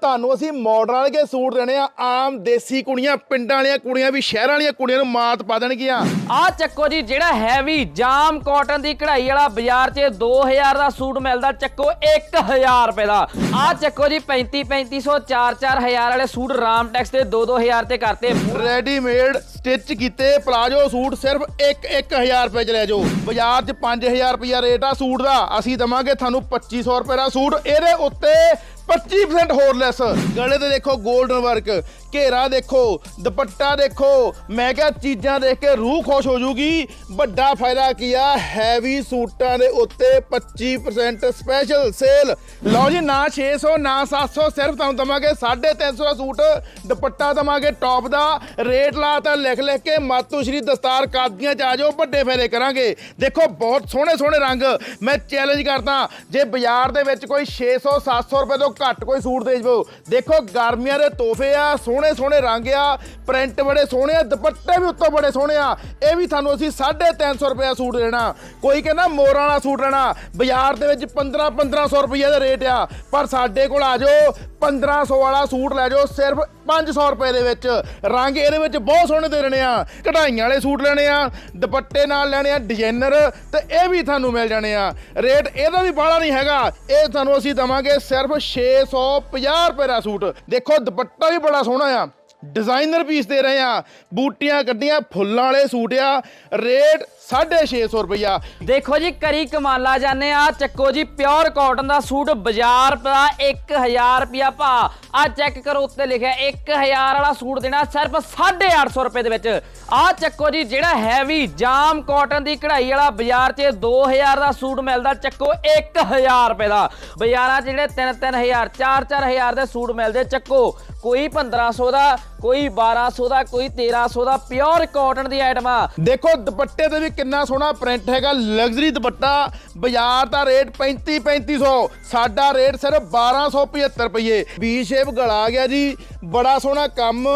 ਤੁਹਾਨੂੰ ਅਸੀਂ ਮਾਡਰਨ ਵਾਲੇ ਸੂਟ ਦੇਣੇ ਆ ਆਮ ਦੇਸੀ ਕੁੜੀਆਂ ਪਿੰਡਾਂ ਵਾਲੀਆਂ ਕੁੜੀਆਂ ਵੀ ਸ਼ਹਿਰਾਂ ਵਾਲੀਆਂ ਕੁੜੀਆਂ ਨੂੰ ਮਾਤ ਪਾ ਦੇਣਗੀਆਂ। ਆ ਚੱਕੋ ਜੀ ਜਿਹੜਾ ਹੈਵੀ ਜਾਮ ਕਾਟਨ ਦੀ ਕਢਾਈ ਵਾਲਾ ਬਾਜ਼ਾਰ 'ਚ 2000 ਦਾ ਸੂਟ ਮਿਲਦਾ ਚੱਕੋ 1000 ਰੁਪਏ ਦਾ। ਆ ਚੱਕੋ ਜੀ 35 3500 4 4000 ਵਾਲੇ ਸੂਟ ਰਾਮਟੈਕਸ ਦੇ 2 2000 ਤੇ ਕਰਤੇ। ਰੈਡੀਮੇਡ ਸਟਿਚ ਕੀਤੇ ਪਲਾਜੋ ਸੂਟ ਸਿਰਫ 1 1000 ਰੁਪਏ ਚ ਲੈ ਜਾਓ। ਬਾਜ਼ਾਰ 'ਚ 5000 ਰੁਪਇਆ ਰੇਟ ਆ ਸੂਟ ਦਾ। ਅਸੀਂ ਦਵਾਂਗੇ ਤੁਹਾਨੂੰ 2500 ਰੁਪਏ ਦਾ ਸੂਟ। ਇਹਦੇ ਉੱਤੇ 25% ਹੋਰ ਲੈਸ ਗਲੇ ਤੇ ਦੇਖੋ 골ਡਨ ਵਰਕ ਘੇਰਾ ਦੇਖੋ, ਦੁਪੱਟਾ ਦੇਖੋ। ਮੈਂ ਕਿਹਾ ਚੀਜ਼ਾਂ ਦੇਖ ਕੇ ਰੂਹ ਖੁਸ਼ ਹੋ ਜੂਗੀ। ਵੱਡਾ ਫਾਇਦਾ ਕੀ ਆ? ਹੈਵੀ ਸੂਟਾਂ ਦੇ ਉੱਤੇ 25% ਸਪੈਸ਼ਲ ਸੇਲ ਲਓ ਜੀ, ਨਾ 600 ਨਾ 700 ਸਿਰਫ ਤੁਹਾਨੂੰ ਦਵਾਂਗੇ 350 ਦਾ ਸੂਟ। ਦੁਪੱਟਾ ਦਵਾਂਗੇ ਟੌਪ ਦਾ। ਰੇਟ ਲਾਤਾ, ਲਿਖ ਲਿਖ ਕੇ ਮਾਤੂ ਸ਼੍ਰੀ ਦਸਤਾਰ ਕਾਦੀਆਂ ਚ ਆ ਜਾਓ, ਵੱਡੇ ਫਾਇਦੇ ਕਰਾਂਗੇ। ਦੇਖੋ, ਬਹੁਤ ਸੋਹਣੇ ਸੋਹਣੇ ਰੰਗ। ਮੈਂ ਚੈਲੰਜ ਕਰਦਾ, ਜੇ ਬਾਜ਼ਾਰ ਦੇ ਵਿੱਚ ਕੋਈ 600 700 ਰੁਪਏ ਤੋਂ ਘੱਟ ਕੋਈ ਸੂਟ ਦੇ ਜਵੋ ਦੇਖੋ, ਗਰਮੀਆਂ ਦੇ ਤੋਹਫੇ ਆ, ਸੋਹਣੇ ਸੋਹਣੇ ਰੰਗ ਆ, ਪ੍ਰਿੰਟ ਬੜੇ ਸੋਹਣੇ ਆ, ਦੁਪੱਟੇ ਵੀ ਉੱਤੋਂ ਬੜੇ ਸੋਹਣੇ ਆ। ਇਹ ਵੀ ਤੁਹਾਨੂੰ ਅਸੀਂ 350 ਰੁਪਏ ਸੂਟ ਦੇਣਾ। ਕੋਈ ਕਹਿੰਦਾ ਮੋਰਾਂ ਵਾਲਾ ਸੂਟ ਲੈਣਾ। ਬਾਜ਼ਾਰ ਦੇ ਵਿੱਚ 15 1500 ਰੁਪਏ ਦਾ ਰੇਟ ਆ। ਪਰ ਸਾਡੇ ਕੋਲ ਆ ਜਾਓ 1500 ਵਾਲਾ ਸੂਟ ਲੈ ਜਾਓ ਸਿਰਫ 500 ਰੁਪਏ ਦੇ ਵਿੱਚ। ਰੰਗ ਇਹਦੇ ਵਿੱਚ ਬਹੁਤ ਸੋਹਣੇ ਦੇ ਰਹੇ ਆ। ਕਢਾਈਆਂ ਵਾਲੇ ਸੂਟ ਲੈਣੇ ਆ, ਦੁਪੱਟੇ ਨਾਲ ਲੈਣੇ ਆ ਡਿਜ਼ਾਈਨਰ ਤੇ ਇਹ ਵੀ ਤੁਹਾਨੂੰ ਮਿਲ ਜਾਣੇ ਆ। ਰੇਟ ਇਹਦਾ ਵੀ ਬਾਹਲਾ ਨਹੀਂ ਹੈਗਾ। ਇਹ ਤੁਹਾਨੂੰ ਅਸੀਂ ਦਵਾਂਗੇ ਸਿਰਫ 650 ਰੁਪਏ ਦਾ ਸੂਟ। ਦੇਖੋ ਦੁਪੱਟਾ ਵੀ ਬੜਾ ਸੋਹਣਾ ਆ। ਡਿਜ਼ਾਈਨਰ ਪੀਸ ਦੇ ਰਹੇ ਆ ਬੂਟੀਆਂ ਕੱਢੀਆਂ, ਫੁੱਲਾਂ ਵਾਲੇ ਸੂਟ ਆ। ਰੇਟ 650 ਰੁਪਇਆ ਦੇਖੋ ਜੀ, ਕਰੀ ਕਮਾਲਾ ਜਾਣੇ ਆ ਚੱਕੋ ਜੀ ਪਿਓਰ ਕਾਟਨ ਦਾ ਸੂਟ ਬਾਜ਼ਾਰ ਦਾ 1000 ਰੁਪਿਆ ਭਾ ਆ ਚੈੱਕ ਕਰੋ, ਉੱਤੇ ਲਿਖਿਆ 1000 ਵਾਲਾ ਸੂਟ ਦੇਣਾ ਸਿਰਫ 850 ਰੁਪਏ ਦੇ ਵਿੱਚ। ਆ ਚੱਕੋ ਜੀ, ਜਿਹੜਾ ਹੈਵੀ ਜਾਮ ਕਾਟਨ ਦੀ ਕਢਾਈ ਵਾਲਾ ਬਾਜ਼ਾਰ 'ਚ 2000 ਦਾ ਸੂਟ ਮਿਲਦਾ, ਚੱਕੋ 1000 ਰੁਪਏ ਦਾ। ਬਾਜ਼ਾਰਾਂ ਜਿਹੜੇ 3-3000 4-4000 ਦੇ ਸੂਟ ਮਿਲਦੇ, ਚੱਕੋ ਕੋਈ 1500 ਦਾ, ਕੋਈ 1200 ਦਾ, ਕੋਈ 1300 ਦਾ ਪਿਓਰ ਕਾਟਨ ਦੀ ਆਈਟਮਾਂ ਦੇਖੋ, ਦੁਪੱਟੇ ਤੇ ਵੀ ਕਿੰਨਾ ਸੋਹਣਾ ਪ੍ਰਿੰਟ ਹੈਗਾ ਲਗਜ਼ਰੀ ਦੁਪੱਟਾ, ਬਾਜ਼ਾਰ ਦਾ ਰੇਟ 35 3500 ਸਾਡਾ ਰੇਟ ਸਿਰਫ 1275 ਰੁਪਏ। 20 ਸੇਬ ਗਲਾ ਗਿਆ ਜੀ। ਬੜਾ ਸੋਹਣਾ ਕੰਮ।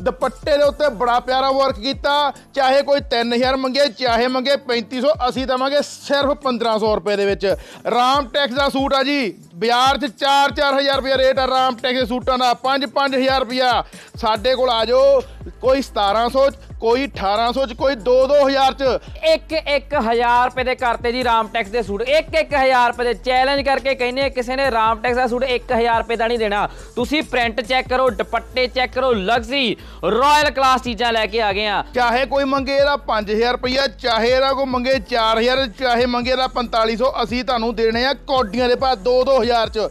ਦੁਪੱਟੇ ਦੇ ਉੱਤੇ ਬੜਾ ਪਿਆਰਾ ਵਰਕ ਕੀਤਾ। ਚਾਹੇ ਕੋਈ 3000 ਮੰਗੇ, ਚਾਹੇ ਮੰਗੇ 3500 ਅਸੀਂ ਦਵਾਂਗੇ ਸਿਰਫ 1500 ਰੁਪਏ ਦੇ ਵਿੱਚ। ਰਾਮ ਟੈਕਸ ਦਾ ਸੂਟ ਆ ਜੀ। ਬਾਜ਼ਾਰ 'ਚ 4-4000 ਰੁਪਏ ਰੇਟ ਆ ਰਾਮ ਟੈਕਸ ਦੇ ਸੂਟਾਂ ਦਾ। 5-5000 ਰੁਪਿਆ ਸਾਡੇ ਕੋਲ ਆ ਜਾਓ। ਕੋਈ 1700 ਕੋਈ 1800 ਚ ਕੋਈ 2-2000 ਚ। 1-1000 ਰੁਪਏ ਦੇ ਕਰਤੇ ਜੀ ਰਾਮ ਟੈਕਸ ਦੇ ਸੂਟ। 1-1000 ਰੁਪਏ ਦੇ ਚੈਲੰਜ ਕਰਕੇ ਕਹਿੰਦੇ ਕਿਸੇ ਨੇ ਰਾਮ ਟੈਕਸ ਦਾ ਸੂਟ 1000 ਰੁਪਏ ਦਾ ਨਹੀਂ ਦੇਣਾ। ਤੁਸੀਂ ਤੁਸੀਂ ਪ੍ਰਿੰਟ ਚੈੱਕ ਕਰੋ, ਦੁਪੱਟੇ ਚੈੱਕ ਕਰੋ ਲਗਜ਼ਰੀ ਰਾਇਲ ਕਲਾਸ ਚੀਜ਼ਾਂ ਲੈ ਕੇ ਆ ਗਏ ਆ। ਚਾਹੇ ਕੋਈ ਮੰਗੇ ਇਹਦਾ 5000 ਰੁਪਇਆ ਚਾਹੇ ਇਹਦਾ ਕੋਈ ਮੰਗੇ 4000 ਚਾਹੇ ਮੰਗੇ ਇਹਦਾ 4500 ਅਸੀਂ ਤੁਹਾਨੂੰ ਦੇਣੇ ਆ ਕੋਡੀਆਂ ਦੇ ਭਾਅ 2-2000 ਚ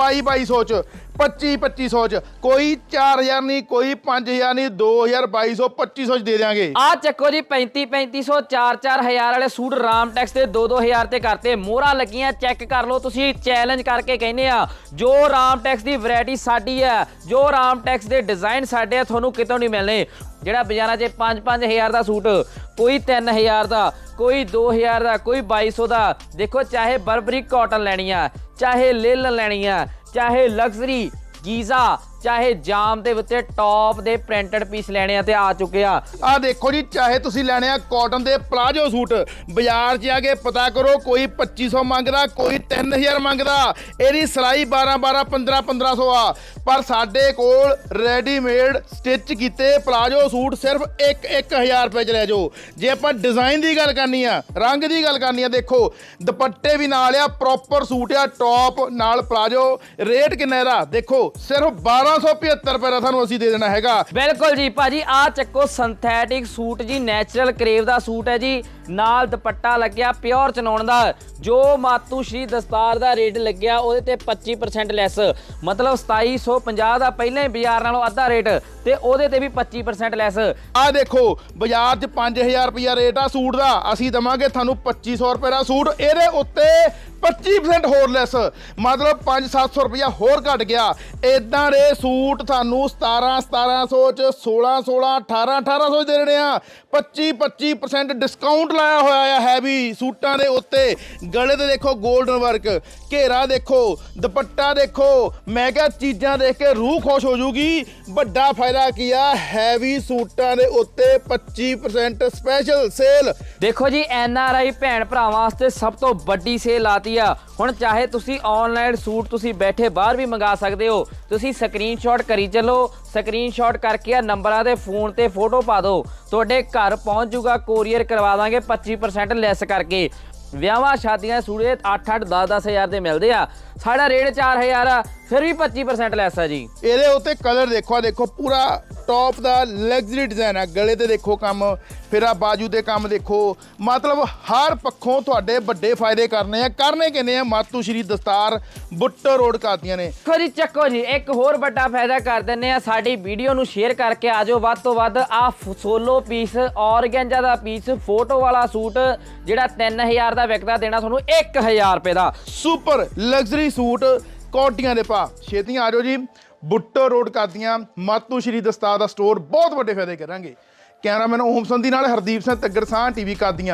22-2200 ਚ। 25-2500 ਚ। ਕੋਈ 4000 ਨਹੀਂ, ਕੋਈ 5000 ਨਹੀਂ 2000 2200 2500 ਚ ਦੇ ਦਿਆਂਗੇ। ਆ ਚੱਕੋ ਜੀ 35 3500 4 4000 ਵਾਲੇ ਸੂਟ ਰਾਮਟੈਕਸ ਦੇ 2 2000 ਤੇ ਕਰਤੇ। ਮੋਹਰਾਂ ਲੱਗੀਆਂ ਚੈੱਕ ਕਰ ਲਓ, ਤੁਸੀਂ ਚੈਲੰਜ ਕਰਕੇ ਕਹਿੰਦੇ ਆ, ਜੋ ਰਾਮਟੈਕਸ ਦੀ ਵੈਰਾਈਟੀ ਸਾਡੀ ਹੈ, ਜੋ ਰਾਮਟੈਕਸ ਦੇ ਡਿਜ਼ਾਈਨ ਸਾਡੇ ਆ, ਤੁਹਾਨੂੰ ਕਿਤੋਂ ਨਹੀਂ ਮਿਲਣੇ। ਜਿਹੜਾ ਬਾਜ਼ਾਰਾਂ 'ਚ 5-5000 ਦਾ ਸੂਟ, ਕੋਈ 3000 ਦਾ, ਕੋਈ 2000 ਦਾ, ਕੋਈ 2200 ਦਾ, ਦੇਖੋ ਚਾਹੇ ਬਰਬਰੀ ਕਾਟਨ ਲੈਣੀ ਆ, ਚਾਹੇ ਲਿਲ ਲੈਣੀ ਆ ਚਾਹੇ ਲਗਜ਼ਰੀ ਗੀਜ਼ਾ ਚਾਹੇ ਜਾਮ ਦੇ ਵਿੱਚ ਟੌਪ ਦੇ ਪ੍ਰਿੰਟਡ ਪੀਸ ਲੈਣੇ ਆ ਤੇ ਆ ਚੁੱਕੇ ਆ। ਆ ਦੇਖੋ ਜੀ, ਚਾਹੇ ਤੁਸੀਂ ਲੈਣੇ ਆ ਕਾਟਨ ਦੇ ਪਲਾਜੋ ਸੂਟ, ਬਾਜ਼ਾਰ 'ਚ ਆ ਕੇ ਪਤਾ ਕਰੋ ਕੋਈ 2500 ਮੰਗਦਾ, ਕੋਈ 3000 ਮੰਗਦਾ। ਇਹਦੀ ਸਿਲਾਈ 12 12 15 1500 ਆ। ਪਰ ਸਾਡੇ ਕੋਲ ਰੈਡੀਮੇਡ ਸਟਿਚ ਕੀਤੇ ਪਲਾਜੋ ਸੂਟ ਸਿਰਫ 1 1000 ਰੁਪਏ ਚ ਲੈ ਜਾਓ। ਜੇ ਆਪਾਂ ਡਿਜ਼ਾਈਨ ਦੀ ਗੱਲ ਕਰਨੀ ਆ, ਰੰਗ ਦੀ ਗੱਲ ਕਰਨੀ ਆ, ਦੇਖੋ, ਦੁਪੱਟੇ ਵੀ ਨਾਲ ਆ ਪ੍ਰੋਪਰ ਸੂਟ ਆ ਟੌਪ ਨਾਲ ਪਲਾਜੋ। ਰੇਟ ਕਿੰਨਾ ਇਹਦਾ? ਦੇਖੋ, ਸਿਰਫ 1275 ਰੁਪਏ ਦਾ ਤੁਹਾਨੂੰ ਅਸੀਂ ਦੇ ਦੇਣਾ ਹੈਗਾ। ਬਿਲਕੁਲ ਜੀ ਭਾਜੀ ਆ ਚੱਕੋ ਸਿੰਥੈਟਿਕ ਸੂਟ ਜੀ ਨੈਚੁਰਲ ਕਰੇਵ ਦਾ ਸੂਟ ਹੈ ਜੀ। ਨਾਲ ਦੁਪੱਟਾ ਲੱਗਿਆ ਪਿਓਰ ਚਨੌਣ ਦਾ ਜੋ ਮਾਤੂ ਸ਼੍ਰੀ ਦਸਤਾਰ ਦਾ ਰੇਟ ਲੱਗਿਆ ਉਹਦੇ ਤੇ 25% ਲੈਸ ਮਤਲਬ 2750 ਦਾ ਪਹਿਲਾਂ ਹੀ ਬਾਜ਼ਾਰ ਨਾਲੋਂ ਅੱਧਾ ਰੇਟ ਤੇ ਉਹਦੇ ਤੇ ਵੀ 25% ਲੈਸ ਆ ਦੇਖੋ ਬਾਜ਼ਾਰ 'ਚ 5000 ਰੁਪਇਆ ਰੇਟ ਆ ਸੂਟ ਦਾ ਅਸੀਂ ਦਵਾਂਗੇ ਤੁਹਾਨੂੰ 2500 ਰੁਪਏ ਦਾ ਸੂਟ। ਇਹਦੇ ਉੱਤੇ 25% ਹੋਰ ਲੈਸ ਮਤਲਬ 5-700 ਰੁਪਇਆ ਹੋਰ ਘਟ ਗਿਆ। ਇਦਾਂ ਦੇ ਸੂਟ ਤੁਹਾਨੂੰ 17 1700 ਚ 16 16 18 1800 ਚ ਦੇ ਰਹੇ ਆ। 25 25% ਡਿਸਕਾਊਂਟ ਲਾਇਆ ਹੋਇਆ ਆ ਹੈਵੀ ਸੂਟਾਂ ਦੇ ਉੱਤੇ। ਗਲੇ ਤੇ ਦੇਖੋ 골ਡਨ ਵਰਕ ਘੇਰਾ ਦੇਖੋ, ਦੁਪੱਟਾ ਦੇਖੋ। ਮੈਂ ਕਿਹਾ ਚੀਜ਼ਾਂ ਦੇਖ ਕੇ ਰੂਹ ਖੁਸ਼ ਹੋ ਜੂਗੀ। ਵੱਡਾ ਫਾਇਦਾ ਕੀ ਆ? ਹੈਵੀ ਸੂਟਾਂ ਦੇ ਉੱਤੇ 25% ਸਪੈਸ਼ਲ ਸੇਲ ਦੇਖੋ ਜੀ, ਐਨ ਆਰ ਆਈ ਭੈਣ ਭਰਾਵਾਂ ਵਾਸਤੇ ਸਭ ਤੋਂ ਵੱਡੀ ਸੇਲ ਲਾਤੀ ਆ। ਹੁਣ ਚਾਹੇ ਤੁਸੀਂ ਆਨਲਾਈਨ ਸੂਟ ਤੁਸੀਂ ਬੈਠੇ ਬਾਹਰ ਵੀ ਮੰਗਾ ਸਕਦੇ ਹੋ। ਤੁਸੀਂ ਸਕਰੀਨਸ਼ਾਟ ਕਰੀ ਚੱਲੋ। ਸਕਰੀਨਸ਼ਾਟ ਕਰਕੇ ਆ ਨੰਬਰਾਂ ਦੇ ਫੋਨ ਤੇ ਫੋਟੋ ਪਾ ਦਿਓ। ਤੁਹਾਡੇ ਘਰ ਪਹੁੰਚ ਜੂਗਾ ਕੋਰੀਅਰ ਕਰਵਾ ਦਾਂਗੇ 25% ਲੈਸ ਕਰਕੇ। ਵਿਆਹਾਂ, ਸ਼ਾਦੀਆਂ ਦੇ ਸੂਟ 8 8 10 10 ਹਜ਼ਾਰ ਦੇ ਮਿਲਦੇ ਆ। ਸਾਡਾ ਰੇਟ 4000 ਆ। ਫਿਰ ਵੀ 25% ਲੈਸ ਆ ਜੀ। ਇਹਦੇ ਉੱਤੇ ਕਲਰ ਦੇਖੋ ਆ ਦੇਖੋ ਪੂਰਾ ਟੌਪ ਦਾ ਲਗਜ਼ਰੀ ਡਿਜ਼ਾਈਨ ਆ। ਗਲੇ ਤੇ ਦੇਖੋ ਕੰਮ ਫਿਰ ਆ ਬਾਜੂ ਤੇ ਕੰਮ ਦੇਖੋ। ਮਤਲਬ ਹਰ ਪੱਖੋਂ ਤੁਹਾਡੇ ਵੱਡੇ ਫਾਇਦੇ ਕਰਨੇ ਆ। ਕਰਨੇ ਕਿੰਨੇ ਆ? ਮਾਤੂ ਸ਼੍ਰੀ ਦਸਤਾਰ ਬੁੱਟਰ ਰੋਡ ਕਾਦੀਆਂ ਨੇ। ਦੇਖੋ ਜੀ ਚੱਕੋ ਜੀ ਇੱਕ ਹੋਰ ਵੱਡਾ ਫਾਇਦਾ ਕਰ ਦਿੰਨੇ ਆ। ਸਾਡੀ ਵੀਡੀਓ ਨੂੰ ਸ਼ੇਅਰ ਕਰਕੇ ਆਜੋ ਵੱਧ ਤੋਂ ਵੱਧ ਆ ਸੋਲੋ ਪੀਸ ਔਰਗੈਂਜਾ ਦਾ ਪੀਸ ਫੋਟੋ ਵਾਲਾ ਸੂਟ ਜਿਹੜਾ 3000 ਦਾ ਵਿਕਦਾ ਦੇਣਾ ਤੁਹਾਨੂੰ 1000 ਰੁਪਏ ਦਾ। ਸੁਪਰ ਲਗਜ਼ਰੀ ਸੂਟ ਕੋਟੀਆਂ ਦੇ ਪਾ ਛੇਤੀਆਂ ਆ ਜਾਓ ਜੀ। ਬੁੱਟੋ ਰੋਡ ਕਾਦੀਆਂ ਮਾਤੂ ਸ਼੍ਰੀ ਦਸਤਾਰ ਦਾ ਸਟੋਰ। ਬਹੁਤ ਵੱਡੇ ਫਾਇਦੇ ਕਰਾਂਗੇ। ਕੈਮਰਾਮੈਨ ਓਮ ਸੰਧੀ ਨਾਲ ਹਰਦੀਪ ਸਿੰਘ ਤੱਗਰ ਸਾਹ ਟੀਵੀ ਕਾਦੀਆਂ